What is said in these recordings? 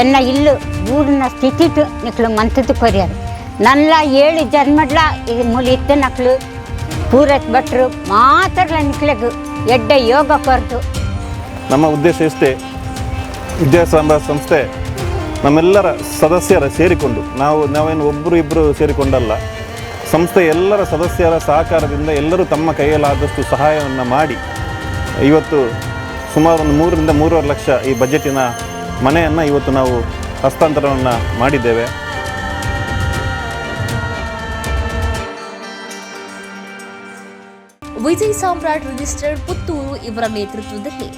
ಎನ್ನ ಇಲ್ಲು ಊರಿನ ಸ್ಥಿತಿಟು ನಿಕ್ಳು ಮಂತದ್ದು ಕೊರಿಯರು ನನ್ನ ಏಳು ಜನ್ಮಡ್ಲ ಇದು ಮೂಲ ಇತ್ತು ನಕ್ಳು ಪೂರತ್ ಭಟ್ರು ಮಾತ್ರ ನಿಕ್ಲೆಗು ಎಡ್ಡ ಯೋಗ ಕೊರತು ನಮ್ಮ ಉದ್ದೇಶ ಇಷ್ಟೇ. ವಿದ್ಯಾಸಂಬ ಸಂಸ್ಥೆ ನಮ್ಮೆಲ್ಲರ ಸದಸ್ಯರ ಸೇರಿಕೊಂಡು, ನಾವು ನಾವೇನು ಒಬ್ಬರು ಇಬ್ಬರು ಸೇರಿಕೊಂಡಲ್ಲ, ಸಂಸ್ಥೆ ಎಲ್ಲರ ಸದಸ್ಯರ ಸಹಕಾರದಿಂದ ಎಲ್ಲರೂ ತಮ್ಮ ಕೈಯಲ್ಲಾದಷ್ಟು ಸಹಾಯವನ್ನು ಮಾಡಿ, ಇವತ್ತು ಸುಮಾರು ಒಂದು ಮೂರರಿಂದ ಮೂರುವರೆ ಲಕ್ಷ ಈ ಬಜೆಟಿನ ಮನೆಯನ್ನು ಇವತ್ತು ನಾವು ಹಸ್ತಾಂತರವನ್ನು ಮಾಡಿದ್ದೇವೆ. ವಿಜಯ್ ಸಾಮ್ರಾಟ್ ರಿಜಿಸ್ಟರ್ಡ್ ಪುತ್ತೂರು ಇವರ ನೇತೃತ್ವದಲ್ಲಿ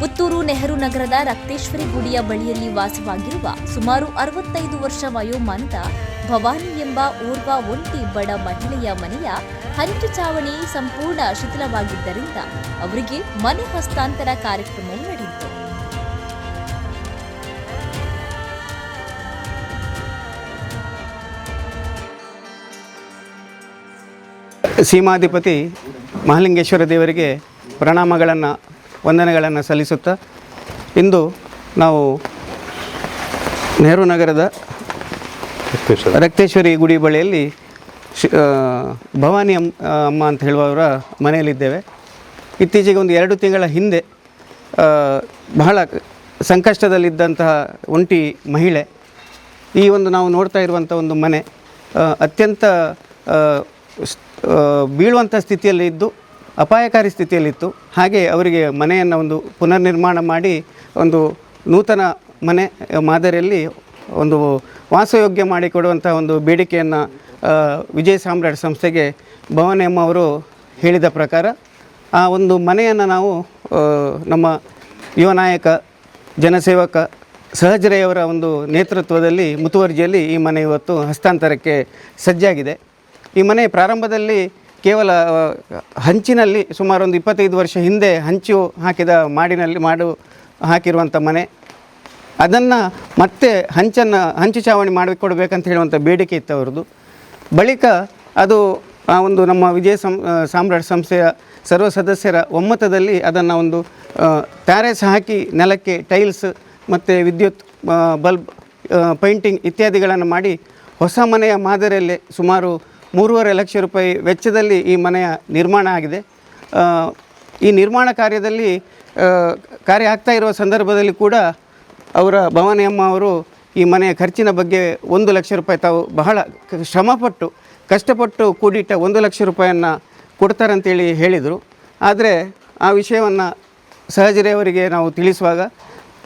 ಪುತ್ತೂರು ನೆಹರು ನಗರದ ರಕ್ತೇಶ್ವರಿ ಗುಡಿಯ ಬಳಿಯಲ್ಲಿ ವಾಸವಾಗಿರುವ ಸುಮಾರು ಅರವತ್ತೈದು ವರ್ಷ ವಯೋಮಾನದ ಭವಾನಿ ಎಂಬ ಓರ್ವ ಒಂಟಿ ಬಡ ಮಹಿಳೆಯ ಮನೆಯ ಹಂಚು ಚಾವಣಿ ಸಂಪೂರ್ಣ ಶಿಥಿಲವಾಗಿದ್ದರಿಂದ ಅವರಿಗೆ ಮನೆ ಹಸ್ತಾಂತರ ಕಾರ್ಯಕ್ರಮವು ಸೀಮಾಧಿಪತಿ ಮಹಾಲಿಂಗೇಶ್ವರ ದೇವರಿಗೆ ಪ್ರಣಾಮಗಳನ್ನು ವಂದನೆಗಳನ್ನು ಸಲ್ಲಿಸುತ್ತಾ ಇಂದು ನಾವು ನೆಹರು ನಗರದ ರಕ್ತೇಶ್ವರಿ. ಗುಡಿ ಬಳಿಯಲ್ಲಿ ಶಿ ಭವಾನಿ ಅಮ್ ಅಮ್ಮ ಅಂತ ಹೇಳುವವರ ಮನೆಯಲ್ಲಿದ್ದೇವೆ. ಇತ್ತೀಚೆಗೆ ಒಂದು ಎರಡು ತಿಂಗಳ ಹಿಂದೆ ಬಹಳ ಸಂಕಷ್ಟದಲ್ಲಿದ್ದಂತಹ ಒಂಟಿ ಮಹಿಳೆ ಈ ಒಂದು ನಾವು ನೋಡ್ತಾ ಇರುವಂಥ ಒಂದು ಮನೆ ಅತ್ಯಂತ ಬೀಳುವಂಥ ಸ್ಥಿತಿಯಲ್ಲಿ ಇದ್ದು, ಅಪಾಯಕಾರಿ ಸ್ಥಿತಿಯಲ್ಲಿತ್ತು ಹಾಗೆ ಅವರಿಗೆ ಮನೆಯನ್ನು ಒಂದು ಪುನರ್ನಿರ್ಮಾಣ ಮಾಡಿ, ಒಂದು ನೂತನ ಮನೆ ಮಾದರಿಯಲ್ಲಿ ಒಂದು ವಾಸಯೋಗ್ಯ ಮಾಡಿಕೊಡುವಂಥ ಒಂದು ಬೇಡಿಕೆಯನ್ನು ವಿಜಯ ಸಾಮ್ರಾಟ್ ಸಂಸ್ಥೆಗೆ ಭವನ್ ಅವರು ಹೇಳಿದ ಪ್ರಕಾರ, ಆ ಒಂದು ಮನೆಯನ್ನು ನಾವು ನಮ್ಮ ಯುವ ನಾಯಕ, ಜನಸೇವಕ ಸಹಜರೆಯವರ ಒಂದು ನೇತೃತ್ವದಲ್ಲಿ, ಮುತುವರ್ಜಿಯಲ್ಲಿ ಈ ಮನೆ ಇವತ್ತು ಹಸ್ತಾಂತರಕ್ಕೆ ಸಜ್ಜಾಗಿದೆ. ಈ ಮನೆ ಪ್ರಾರಂಭದಲ್ಲಿ ಕೇವಲ ಹಂಚಿನಲ್ಲಿ ಸುಮಾರು ಒಂದು ಇಪ್ಪತ್ತೈದು ವರ್ಷ ಹಿಂದೆ ಹಂಚು ಹಾಕಿದ ಮಾಡಿನಲ್ಲಿ, ಮಾಡು ಹಾಕಿರುವಂಥ ಮನೆ. ಅದನ್ನು ಮತ್ತೆ ಹಂಚನ್ನು, ಹಂಚು ಚಾವಣಿ ಮಾಡಿಕೊಡ್ಬೇಕಂತ ಹೇಳುವಂಥ ಬೇಡಿಕೆ ಇತ್ತು ಅವ್ರದ್ದು. ಬಳಿಕ ಅದು, ಆ ಒಂದು ನಮ್ಮ ವಿಜಯ ಸಂ ಸಾಮ್ರಾಟ್ ಸಂಸ್ಥೆಯ ಸರ್ವ ಸದಸ್ಯರ ಒಮ್ಮತದಲ್ಲಿ ಅದನ್ನು ಒಂದು ಟ್ಯಾರೆಸ್ ಹಾಕಿ ನೆಲಕ್ಕೆ ಟೈಲ್ಸ್ ಮತ್ತು ವಿದ್ಯುತ್ ಬಲ್ಬ್ ಪೈಂಟಿಂಗ್ ಇತ್ಯಾದಿಗಳನ್ನು ಮಾಡಿ ಹೊಸ ಮನೆಯ ಮಾದರಿಯಲ್ಲೇ ಸುಮಾರು ಮೂರುವರೆ ಲಕ್ಷ ರೂಪಾಯಿ ವೆಚ್ಚದಲ್ಲಿ ಈ ಮನೆಯ ನಿರ್ಮಾಣ ಆಗಿದೆ. ಈ ನಿರ್ಮಾಣ ಕಾರ್ಯದಲ್ಲಿ ಕಾರ್ಯ ಆಗ್ತಾ ಇರುವ ಸಂದರ್ಭದಲ್ಲಿ ಕೂಡ ಅವರ ಭವಾನಿಯಮ್ಮ ಅವರು ಈ ಮನೆಯ ಖರ್ಚಿನ ಬಗ್ಗೆ ಒಂದು ಲಕ್ಷ ರೂಪಾಯಿ ತಾವು ಬಹಳ ಶ್ರಮಪಟ್ಟು, ಕಷ್ಟಪಟ್ಟು ಕೂಡಿಟ್ಟ ಒಂದು ಲಕ್ಷ ರೂಪಾಯಿಯನ್ನು ಕೊಡ್ತಾರಂತೇಳಿ ಹೇಳಿದರು. ಆದರೆ ಆ ವಿಷಯವನ್ನು ಸಹಜರೆಯವರಿಗೆ ನಾವು ತಿಳಿಸುವಾಗ,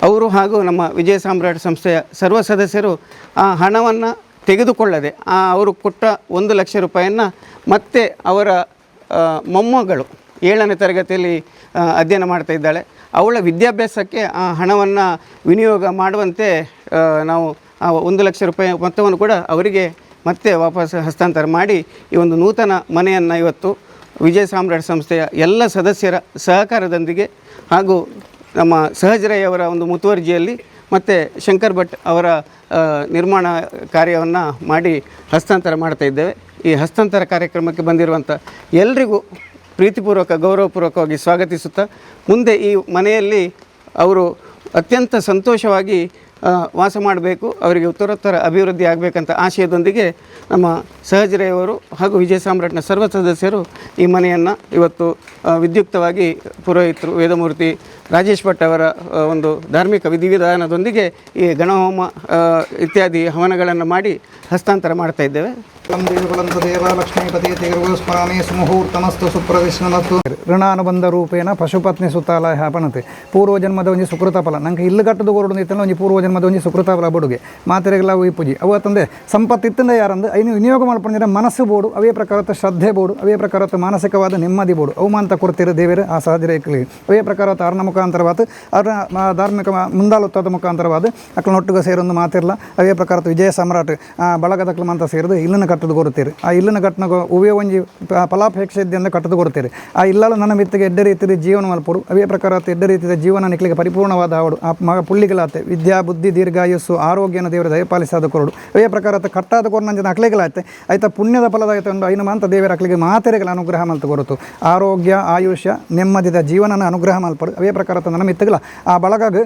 ಅವರು ಹಾಗೂ ನಮ್ಮ ವಿಜಯ ಸಾಮ್ರಾಟ್ ಸಂಸ್ಥೆಯ ಸರ್ವ ಸದಸ್ಯರು ಆ ಹಣವನ್ನು ತೆಗೆದುಕೊಳ್ಳದೆ ಅವರು ಕೊಟ್ಟ ಒಂದು ಲಕ್ಷ ರೂಪಾಯಿಯನ್ನು ಮತ್ತೆ ಅವರ ಮೊಮ್ಮಗಳು ಏಳನೇ ತರಗತಿಯಲ್ಲಿ ಅಧ್ಯಯನ ಮಾಡ್ತಾ ಇದ್ದಾಳೆ. ಅವಳ ವಿದ್ಯಾಭ್ಯಾಸಕ್ಕೆ ಆ ಹಣವನ್ನು ವಿನಿಯೋಗ ಮಾಡುವಂತೆ ನಾವು ಆ ಒಂದು ಲಕ್ಷ ರೂಪಾಯಿ ಮೊತ್ತವನ್ನು ಕೂಡ ಅವರಿಗೆ ಮತ್ತೆ ವಾಪಸ್ ಹಸ್ತಾಂತರ ಮಾಡಿ, ಈ ಒಂದು ನೂತನ ಮನೆಯನ್ನು ಇವತ್ತು ವಿಜಯ ಸಾಮ್ರಾಟ್ ಸಂಸ್ಥೆಯ ಎಲ್ಲ ಸದಸ್ಯರ ಸಹಕಾರದೊಂದಿಗೆ ಹಾಗೂ ನಮ್ಮ ಸಹಜರಯ್ಯವರ ಒಂದು ಮುತುವರ್ಜಿಯಲ್ಲಿ ಮತ್ತು ಶಂಕರ್ ಭಟ್ ಅವರ ನಿರ್ಮಾಣ ಕಾರ್ಯವನ್ನು ಮಾಡಿ ಹಸ್ತಾಂತರ ಮಾಡ್ತಾ ಇದ್ದೇವೆ. ಈ ಹಸ್ತಾಂತರ ಕಾರ್ಯಕ್ರಮಕ್ಕೆ ಬಂದಿರುವಂಥ ಎಲ್ರಿಗೂ ಪ್ರೀತಿಪೂರ್ವಕ, ಗೌರವಪೂರ್ವಕವಾಗಿ ಸ್ವಾಗತಿಸುತ್ತಾ, ಮುಂದೆ ಈ ಮನೆಯಲ್ಲಿ ಅವರು ಅತ್ಯಂತ ಸಂತೋಷವಾಗಿ ವಾಸ ಮಾಡಬೇಕು, ಅವರಿಗೆ ಉತ್ತರೋತ್ತರ ಅಭಿವೃದ್ಧಿ ಆಗಬೇಕಂತ ಆಶಯದೊಂದಿಗೆ ನಮ್ಮ ಸಹಜರೆಯವರು ಹಾಗೂ ವಿಜಯ ಸಾಮ್ರಾಟ್ನ ಸರ್ವ ಸದಸ್ಯರು ಈ ಮನೆಯನ್ನು ಇವತ್ತು ವಿದ್ಯುಕ್ತವಾಗಿ ಪುರೋಹಿತರು ವೇದಮೂರ್ತಿ ರಾಜೇಶ್ ಭಟ್ ಅವರ ಒಂದು ಧಾರ್ಮಿಕ ವಿಧಿವಿಧಾನದೊಂದಿಗೆ ಈ ಗಣಹೋಮ ಇತ್ಯಾದಿ ಹವನಗಳನ್ನು ಮಾಡಿ ಹಸ್ತಾಂತರ ಮಾಡ್ತಾ ಇದ್ದೇವೆ. ಋಣಾನುಬಂಧ ರೂಪೇಣ ಪಶುಪತ್ನಿ ಸುತ್ತಾಲ ಹ್ಯಾಪನತೆ ಪೂರ್ವಜನ್ಮದ ಒಂದು ಸುಕೃತ ಫಲ. ನಂಗೆ ಇಲ್ಲಿ ಕಟ್ಟದು ಕೊರಡು ಇತ್ತಲ್ಲ ಒಂದು ಪೂರ್ವಜನ್ಮದ ಒಂಜಿ ಸುಕೃತ ಫಲ ಬಡುಗೆ. ಮಾತೆರೆಗೆಲ್ಲ ಈ ಪೂಜಿ. ಅವತ್ತಂದೆ ಸಂಪತ್ತಿತ್ತಂದ ಯಾರಂದು ಐನು ವಿನಿಯೋಗ ಮಾಡ್ಕೊಂಡಿದ್ರೆ ಮನಸ್ಸು ಬೋಡು, ಅವೇ ಪ್ರಕಾರದ ಶ್ರದ್ಧೆ ಬೋಡು, ಅವೇ ಪ್ರಕಾರದ ಮಾನಸಿಕವಾದ ನೆಮ್ಮದಿ ಬೋಡು. ಅವಮಾನ ಕೊಡ್ತಿರೋ ದೇವರು, ಆ ಸಹಜರೇಕಲಿ ಅವೇ ಪ್ರಕಾರ ಅರ್ನ ಮುಖಾಂತರವಾದ ಅವ್ರ ಧಾರ್ಮಿಕ ಮುಂದಾಲುತ್ತಾದ ಮುಖಾಂತರವಾದ ಅಕ್ಲನೊಟ್ಟಿಗೆ ಸೇರೊಂದು ಮಾತಿರಲ್ಲ ಅವೇ ಪ್ರಕಾರತ್ತ ವಿಜಯ ಸಮ್ರಾಟ್ ಬಳಗದ ಮಂತ ಸೇರಿದು ಇಲ್ಲನ್ನು ಕಟ್ಟದು ಕೊಡುತ್ತೀರಿ. ಆ ಇಲ್ಲನ್ನು ಕಟ್ಟನ ಉವೇ ಒಂಜಿ ಫಲಾಪೇಕ್ಷೆ ಇದ್ದಿಂದ ಕಟ್ಟದು ಕೊಡುತ್ತೀರಿ. ಆ ಇಲ್ಲಲ್ಲ ನನ್ನ ಮಿತ್ತಿಗೆ ಎಡ್ಡ ರೀತಿಯ ಜೀವನ ಮಲ್ಪಡು, ಅವೇ ಪ್ರಕಾರ ಎಡ್ಡ ರೀತಿಯ ಜೀವನ ನಿಕ್ಲಿಗೆ ಪರಿಪೂರ್ಣವಾದ ಆವಡು ಆ, ಮಗ ಪುಳ್ಳಿಗಳಾತೆ ವಿದ್ಯಾ ದೀರ್ಘಾಯುಸ್ಸು ಆರೋಗ್ಯನ ದೇವರ ದಯಪಾಲಿಸಾದ ಕೊರಡು. ಅವೇ ಪ್ರಕಾರ ಕಟ್ಟಾದ ಕೊರನಂಜನ ಅಕ್ಲೆಗಳಾಯ್ತೆ. ಆಯ್ತ ಪುಣ್ಯದ ಫಲದಾಯ್ತು ಒಂದು ಐನು ಮಾಂತ ದೇವರ ಅಕ್ಲಿಗೆ ಮಾತೆರೆಗಳ ಅನುಗ್ರಹ ಮಲ್ತು ಕೊರತು ಆರೋಗ್ಯ, ಆಯುಷ್ಯ, ನೆಮ್ಮದಿದ ಜೀವನನ ಅನುಗ್ರಹ ಮಲ್ಪಡು ಅವೇ ಪ್ರಕಾರ ನನ್ನ ಮಿತ್ತಗಳ ಆ ಬಳಗಾಗ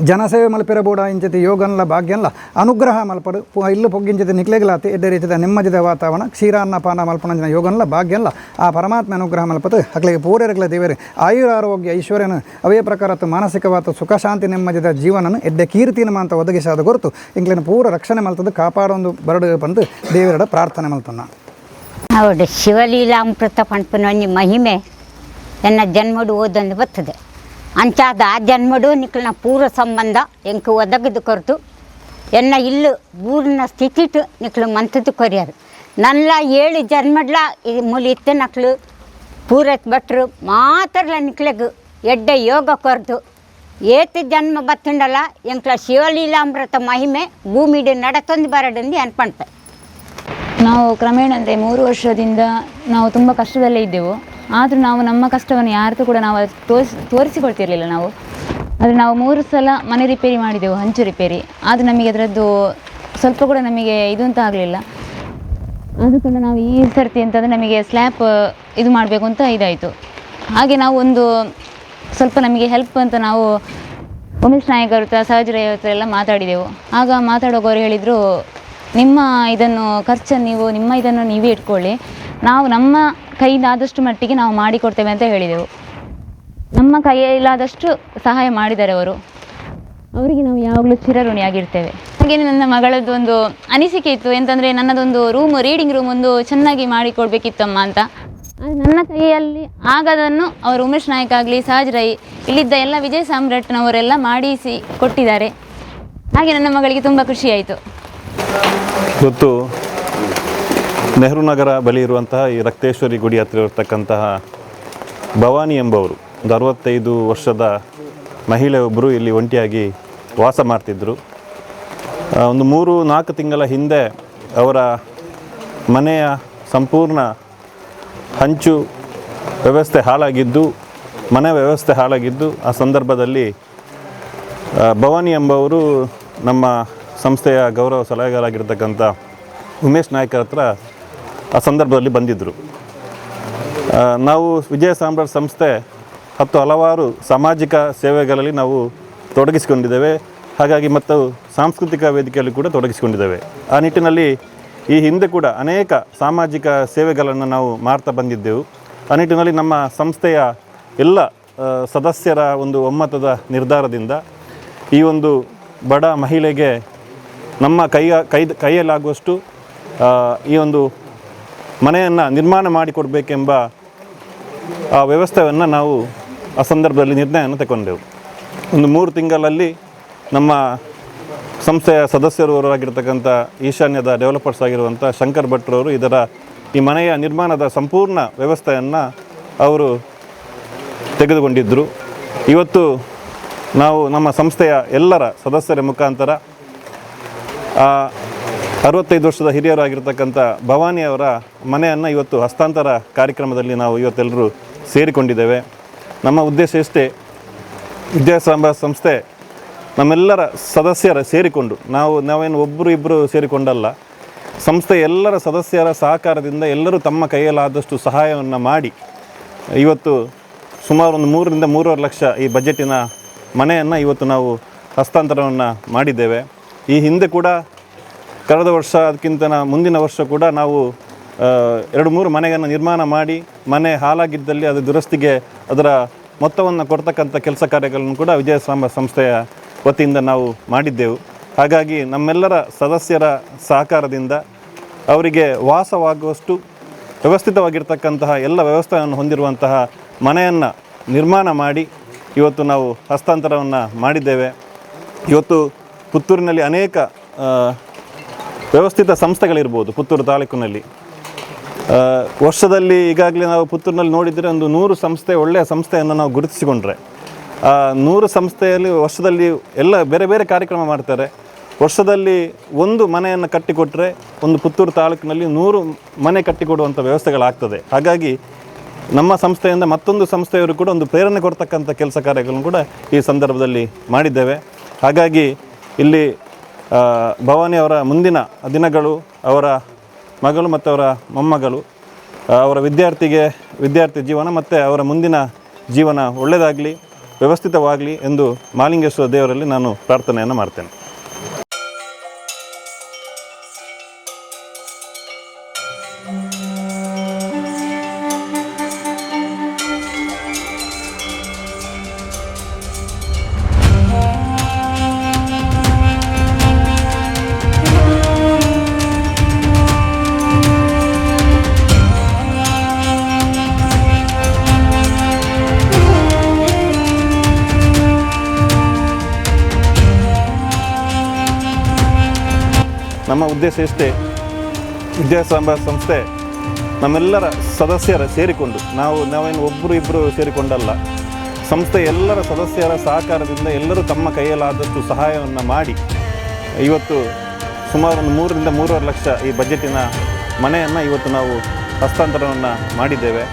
ಜನಸೇವೆ ಮಲ್ಪಿರ ಬೋಡ ಇಂಚತಿ ಯೋಗನ್ಲ ಭಾಗ್ಯನ್ಲ. ಅನುಗ್ರಹ ಮಲ್ಪಡು. ಇಲ್ಲು ಪೊಗ್ಗಿಂಚತಿ ನಿಕ್ಲೆಗಲಾತಿ ಎಡ್ಡೆ ರೀತಿಯ ನೆಮ್ಮದಿದ ವಾತಾವರಣ. ಕ್ಷೀರಾನ್ನ ಪಾನ ಮಲ್ಪನಂಜನ ಯೋಗನ್ಲ ಭಾಗ್ಯನ್ಲ. ಆ ಪರಮಾತ್ಮ ಅನುಗ್ರಹ ಮಲ್ಪತ್ತು ಹಕ್ಲಿಗೆ ಪೂರೈರಗ್ಲ ದೇವರೇ. ಆಯುರ ಆರೋಗ್ಯ ಐಶ್ವರ್ಯನ ಅವೇ ಪ್ರಕಾರತ್ತು ಮಾನಸಿಕವಾದ ಸುಖ ಶಾಂತಿ ನೆಮ್ಮದಿದ ಜೀವನನ ಎಡ್ಡೆ ಕೀರ್ತಿನ ಅಂತ ಒದಗಿಸಾದ ಗುರುತು. ಇಂಗ್ಲಿನ ಪೂರ ರಕ್ಷಣೆ ಮಲ್ತದ್ದು ಕಾಪಾಡೊಂದು ಬರಡು ಬಂದು ದೇವರಡ ಪ್ರಾರ್ಥನೆ ಮಲ್ತನ್ನ ಹೌದು. ಶಿವಲೀಲಾಮೃತ ಪಂಪನ ಮಹಿಮೆ ನನ್ನ ಜನ್ಮಡು ಓದೊಂದು ಬರ್ತದೆ ಅಂಚಾದ ಆ ಜನ್ಮಡು ನಿಕ್ಲಿನ ಪೂರ ಸಂಬಂಧ ಎಂಕ್ ಒದಗದು ಕೊರತು. ಎನ್ನ ಇಲ್ಲು ಊರಿನ ಸ್ಥಿತಿಟು ನಿಕ್ಲು ಮಂತದ್ದು ಕೊರಿಯರು. ನನ್ನ ಏಳು ಜನ್ಮಡ್ಲ ಇದು ಮುಲಿ ಇತ್ತು ನಕ್ಲು ಪೂರತ್ ಭಟ್ರು ಮಾತ್ರಲ ನಿಕ್ಲೆಗು ಎಡ್ಡ ಯೋಗ ಕೊರತು ಏತು ಜನ್ಮ ಬತ್ತುಂಡಲ್ಲ ಎಂಕ್ಲ ಶಿವಲೀಲಾಮೃತ ಮಹಿಮೆ ಭೂಮಿಡು ನಡತೊಂದು ಬರಡಂದು ಅನ್ಪಣ್ತೆ. ನಾವು ಕ್ರಮೇಣ ಅಂದರೆ ಮೂರು ವರ್ಷದಿಂದ ನಾವು ತುಂಬ ಕಷ್ಟದಲ್ಲೇ ಇದ್ದೆವು. ಆದರೂ ನಾವು ನಮ್ಮ ಕಷ್ಟವನ್ನು ಯಾರಿಗೂ ಕೂಡ ನಾವು ತೋರಿಸಿ, ತೋರಿಸಿಕೊಳ್ತಿರಲಿಲ್ಲ ನಾವು. ಆದರೆ ನಾವು ಮೂರು ಸಲ ಮನೆ ರಿಪೇರಿ ಮಾಡಿದೆವು, ಹಂಚು ರಿಪೇರಿ. ಆದರೂ ನಮಗೆ ಅದರದ್ದು ಸ್ವಲ್ಪ ಕೂಡ ನಮಗೆ ಇದು ಅಂತ ಆಗಲಿಲ್ಲ. ಆದ ಕಾರಣ ನಾವು ಈ ಸರ್ತಿ ಅಂತಂದರೆ ನಮಗೆ ಸ್ಲ್ಯಾಪ್ ಇದು ಮಾಡಬೇಕು ಅಂತ ಇದಾಯಿತು. ಹಾಗೆ ನಾವು ಒಂದು ಸ್ವಲ್ಪ ನಮಗೆ ಹೆಲ್ಪ್ ಅಂತ ನಾವು ಉಮೇಶ್ ನಾಯಕ್ ಅವ್ರ ಹತ್ರ ಸಹಜರೈ ಹತ್ರ ಎಲ್ಲ ಮಾತಾಡಿದೆವು. ಆಗ ಮಾತಾಡೋಕವ್ರು ಹೇಳಿದರು, ನಿಮ್ಮ ಇದನ್ನು ಖರ್ಚನ್ನು ನೀವು, ನಿಮ್ಮ ಇದನ್ನು ನೀವೇ ಇಟ್ಕೊಳ್ಳಿ. ನಾವು ನಮ್ಮ ಕೈಲಾದಷ್ಟು ಮಟ್ಟಿಗೆ ನಾವು ಮಾಡಿಕೊಡ್ತೇವೆ ಅಂತ ಹೇಳಿದೆವು. ನಮ್ಮ ಕೈಯಲ್ಲಾದಷ್ಟು ಸಹಾಯ ಮಾಡಿದ್ದಾರೆ ಅವರು. ಅವರಿಗೆ ನಾವು ಯಾವಾಗಲೂ ಚಿರಋಣಿಯಾಗಿರ್ತೇವೆ. ಹಾಗೆಯೇ ನನ್ನ ಮಗಳದ್ದು ಒಂದು ಅನಿಸಿಕೆ ಇತ್ತು. ಎಂತಂದರೆ ನನ್ನದೊಂದು ರೂಮ್ ರೀಡಿಂಗ್ ರೂಮ್ ಒಂದು ಚೆನ್ನಾಗಿ ಮಾಡಿಕೊಡ್ಬೇಕಿತ್ತಮ್ಮ ಅಂತ. ನನ್ನ ಕೈಯಲ್ಲಿ ಆಗದನ್ನು ಅವರು ಉಮೇಶ್ ನಾಯಕ್ ಆಗಲಿ, ಸಹಜ್ ರೈ, ಇಲ್ಲಿದ್ದ ಎಲ್ಲ ವಿಜಯ್ ಸಾಮ್ರಾಟ್ನವರೆಲ್ಲ ಮಾಡಿಸಿ ಕೊಟ್ಟಿದ್ದಾರೆ. ಹಾಗೆ ನನ್ನ ಮಗಳಿಗೆ ತುಂಬ ಖುಷಿಯಾಯಿತು ಇವತ್ತು ನೆಹರು ನಗರ ಬಳಿ ಇರುವಂತಹ ಈ ರಕ್ತೇಶ್ವರಿ ಗುಡಿ ಹತ್ತಿರ ಇರತಕ್ಕಂತಹ ಭವಾನಿ ಎಂಬವರು, ಒಂದು ಅರವತ್ತೈದು ವರ್ಷದ ಮಹಿಳೆಯೊಬ್ಬರು ಇಲ್ಲಿ ಒಂಟಿಯಾಗಿ ವಾಸ ಮಾಡ್ತಿದ್ದರು ಒಂದು ಮೂರು, ನಾಲ್ಕು ತಿಂಗಳ ಹಿಂದೆ ಅವರ ಮನೆಯ ಸಂಪೂರ್ಣ ಹಂಚು ವ್ಯವಸ್ಥೆ ಹಾಳಾಗಿದ್ದು, ಮನೆ ವ್ಯವಸ್ಥೆ ಹಾಳಾಗಿದ್ದು, ಆ ಸಂದರ್ಭದಲ್ಲಿ ಭವಾನಿ ಎಂಬವರು ನಮ್ಮ ಸಂಸ್ಥೆಯ ಗೌರವ ಸಲಹೆಗಾರಾಗಿರ್ತಕ್ಕಂಥ ಉಮೇಶ್ ನಾಯ್ಕರ ಹತ್ರ ಆ ಸಂದರ್ಭದಲ್ಲಿ ಬಂದಿದ್ದರು ನಾವು ವಿಜಯ ಸಾಮ್ರಾಟ್ ಸಂಸ್ಥೆ ಹತ್ತು ಹಲವಾರು ಸಾಮಾಜಿಕ ಸೇವೆಗಳಲ್ಲಿ ನಾವು ತೊಡಗಿಸಿಕೊಂಡಿದ್ದೇವೆ. ಹಾಗಾಗಿ ಮತ್ತು ಸಾಂಸ್ಕೃತಿಕ ವೇದಿಕೆಯಲ್ಲಿ ಕೂಡ ತೊಡಗಿಸಿಕೊಂಡಿದ್ದೇವೆ. ಆ ನಿಟ್ಟಿನಲ್ಲಿ ಈ ಹಿಂದೆ ಕೂಡ ಅನೇಕ ಸಾಮಾಜಿಕ ಸೇವೆಗಳನ್ನು ನಾವು ಮಾಡ್ತಾ ಬಂದಿದ್ದೆವು. ಆ ನಿಟ್ಟಿನಲ್ಲಿ ನಮ್ಮ ಸಂಸ್ಥೆಯ ಎಲ್ಲ ಸದಸ್ಯರ ಒಂದು ಒಮ್ಮತದ ನಿರ್ಧಾರದಿಂದ ಈ ಒಂದು ಬಡ ಮಹಿಳೆಗೆ ನಮ್ಮ ಕೈಯ, ಕೈ, ಕೈಯಲ್ಲಾಗುವಷ್ಟು ಈ ಒಂದು ಮನೆಯನ್ನು ನಿರ್ಮಾಣ ಮಾಡಿಕೊಡಬೇಕೆಂಬ ಆ ವ್ಯವಸ್ಥೆಯನ್ನು ನಾವು ಆ ಸಂದರ್ಭದಲ್ಲಿ ನಿರ್ಣಯವನ್ನು ತಗೊಂಡೆವು ಒಂದು ಮೂರು ತಿಂಗಳಲ್ಲಿ ನಮ್ಮ ಸಂಸ್ಥೆಯ ಸದಸ್ಯರವರಾಗಿರ್ತಕ್ಕಂಥ ಈಶಾನ್ಯದ ಡೆವಲಪರ್ಸ್ ಆಗಿರುವಂಥ ಶಂಕರ್ ಭಟ್ರವರು ಇದರ ಈ ಮನೆಯ ನಿರ್ಮಾಣದ ಸಂಪೂರ್ಣ ವ್ಯವಸ್ಥೆಯನ್ನು ಅವರು ತೆಗೆದುಕೊಂಡಿದ್ದರು ಇವತ್ತು ನಾವು ನಮ್ಮ ಸಂಸ್ಥೆಯ ಎಲ್ಲರ ಸದಸ್ಯರ ಮುಖಾಂತರ ಅರವತ್ತೈದು ವರ್ಷದ ಹಿರಿಯರಾಗಿರ್ತಕ್ಕಂಥ ಭವಾನಿ ಅವರ ಮನೆಯನ್ನು ಇವತ್ತು ಹಸ್ತಾಂತರ ಕಾರ್ಯಕ್ರಮದಲ್ಲಿ ನಾವು ಇವತ್ತೆಲ್ಲರೂ ಸೇರಿಕೊಂಡಿದ್ದೇವೆ. ನಮ್ಮ ಉದ್ದೇಶ ಇಷ್ಟೇ ವಿದ್ಯಾಸಂಭ ಸಂಸ್ಥೆ ನಮ್ಮೆಲ್ಲರ ಸದಸ್ಯರ ಸೇರಿಕೊಂಡು, ನಾವು ನಾವೇನು ಒಬ್ಬರು ಇಬ್ಬರು ಸೇರಿಕೊಂಡಲ್ಲ, ಸಂಸ್ಥೆ ಎಲ್ಲರ ಸದಸ್ಯರ ಸಹಕಾರದಿಂದ ಎಲ್ಲರೂ ತಮ್ಮ ಕೈಯಲ್ಲಾದಷ್ಟು ಸಹಾಯವನ್ನು ಮಾಡಿ, ಇವತ್ತು ಸುಮಾರು ಒಂದು ಮೂರರಿಂದ ಮೂರುವರೆ ಲಕ್ಷ ಈ ಬಜೆಟಿನ ಮನೆಯನ್ನು ಇವತ್ತು ನಾವು ಹಸ್ತಾಂತರವನ್ನು ಮಾಡಿದ್ದೇವೆ. ಈ ಹಿಂದೆ ಕೂಡ ಕಳೆದ ವರ್ಷ ಅದಕ್ಕಿಂತ ಮುಂದಿನ ವರ್ಷ ಕೂಡ ನಾವು ಎರಡು ಮೂರು ಮನೆಯನ್ನು ನಿರ್ಮಾಣ ಮಾಡಿ, ಮನೆ ಹಾಳಾಗಿದ್ದಲ್ಲಿ ಅದು ದುರಸ್ತಿಗೆ ಅದರ ಮೊತ್ತವನ್ನು ಕೊಡ್ತಕ್ಕಂಥ ಕೆಲಸ ಕಾರ್ಯಗಳನ್ನು ಕೂಡ ವಿಜಯ ಸಂಸ್ಥೆಯ ವತಿಯಿಂದ ನಾವು ಮಾಡಿದ್ದೆವು. ಹಾಗಾಗಿ ನಮ್ಮೆಲ್ಲರ ಸದಸ್ಯರ ಸಹಕಾರದಿಂದ ಅವರಿಗೆ ವಾಸವಾಗುವಷ್ಟು ವ್ಯವಸ್ಥಿತವಾಗಿರ್ತಕ್ಕಂತಹ ಎಲ್ಲ ವ್ಯವಸ್ಥೆಯನ್ನು ಹೊಂದಿರುವಂತಹ ಮನೆಯನ್ನು ನಿರ್ಮಾಣ ಮಾಡಿ ಇವತ್ತು ನಾವು ಹಸ್ತಾಂತರವನ್ನು ಮಾಡಿದ್ದೇವೆ. ಇವತ್ತು ಪುತ್ತೂರಿನಲ್ಲಿ ಅನೇಕ ವ್ಯವಸ್ಥಿತ ಸಂಸ್ಥೆಗಳಿರ್ಬೋದು ಪುತ್ತೂರು ತಾಲೂಕಿನಲ್ಲಿ. ವರ್ಷದಲ್ಲಿ ಈಗಾಗಲೇ ನಾವು ಪುತ್ತೂರಿನಲ್ಲಿ ನೋಡಿದರೆ ಒಂದು ನೂರು ಸಂಸ್ಥೆ, ಒಳ್ಳೆಯ ಸಂಸ್ಥೆಯನ್ನು ನಾವು ಗುರುತಿಸಿಕೊಂಡ್ರೆ. ಆ, ನೂರು ಸಂಸ್ಥೆಯಲ್ಲಿ ವರ್ಷದಲ್ಲಿ ಎಲ್ಲ ಬೇರೆ ಬೇರೆ ಕಾರ್ಯಕ್ರಮ ಮಾಡ್ತಾರೆ. ವರ್ಷದಲ್ಲಿ ಒಂದು ಮನೆಯನ್ನು ಕಟ್ಟಿಕೊಟ್ಟರೆ ಒಂದು ಪುತ್ತೂರು ತಾಲೂಕಿನಲ್ಲಿ ನೂರು ಮನೆ ಕಟ್ಟಿಕೊಡುವಂಥ ವ್ಯವಸ್ಥೆಗಳಾಗ್ತದೆ. ಹಾಗಾಗಿ ನಮ್ಮ ಸಂಸ್ಥೆಯಿಂದ ಮತ್ತೊಂದು ಸಂಸ್ಥೆಯವರು ಕೂಡ ಒಂದು ಪ್ರೇರಣೆ ಕೊಡ್ತಕ್ಕಂಥ ಕೆಲಸ ಕಾರ್ಯಗಳನ್ನು ಕೂಡ ಈ ಸಂದರ್ಭದಲ್ಲಿ ಮಾಡಿದ್ದೇವೆ. ಹಾಗಾಗಿ ಇಲ್ಲಿ ಭವಾನಿ ಅವರ ಮುಂದಿನ ದಿನಗಳು, ಅವರ ಮಗಳು ಮತ್ತು ಅವರ ಮೊಮ್ಮಗಳು ಅವರ ವಿದ್ಯಾರ್ಥಿಗೆ ವಿದ್ಯಾರ್ಥಿ ಜೀವನ ಮತ್ತು ಅವರ ಮುಂದಿನ ಜೀವನ ಒಳ್ಳೆಯದಾಗಲಿ, ವ್ಯವಸ್ಥಿತವಾಗಲಿ ಎಂದು ಮಾಲಿಂಗೇಶ್ವರ ದೇವರಲ್ಲಿ ನಾನು ಪ್ರಾರ್ಥನೆಯನ್ನು ಮಾಡ್ತೇನೆ. ನಮ್ಮ ಉದ್ದೇಶ ಇಷ್ಟೇ ವಿದ್ಯಾಸಂಬ ಸಂಸ್ಥೆ ನಮ್ಮೆಲ್ಲರ ಸದಸ್ಯರ ಸೇರಿಕೊಂಡು, ನಾವು ನಾವೇನು ಒಬ್ಬರು ಇಬ್ಬರು ಸೇರಿಕೊಂಡಲ್ಲ, ಸಂಸ್ಥೆ ಎಲ್ಲರ ಸದಸ್ಯರ ಸಹಕಾರದಿಂದ ಎಲ್ಲರೂ ತಮ್ಮ ಕೈಯಲ್ಲಾದಷ್ಟು ಸಹಾಯವನ್ನು ಮಾಡಿ, ಇವತ್ತು ಸುಮಾರು ಒಂದು ಮೂರರಿಂದ ಮೂರುವರೆ ಲಕ್ಷ ಈ ಬಜೆಟಿನ ಮನೆಯನ್ನು ಇವತ್ತು ನಾವು ಹಸ್ತಾಂತರವನ್ನು ಮಾಡಿದ್ದೇವೆ.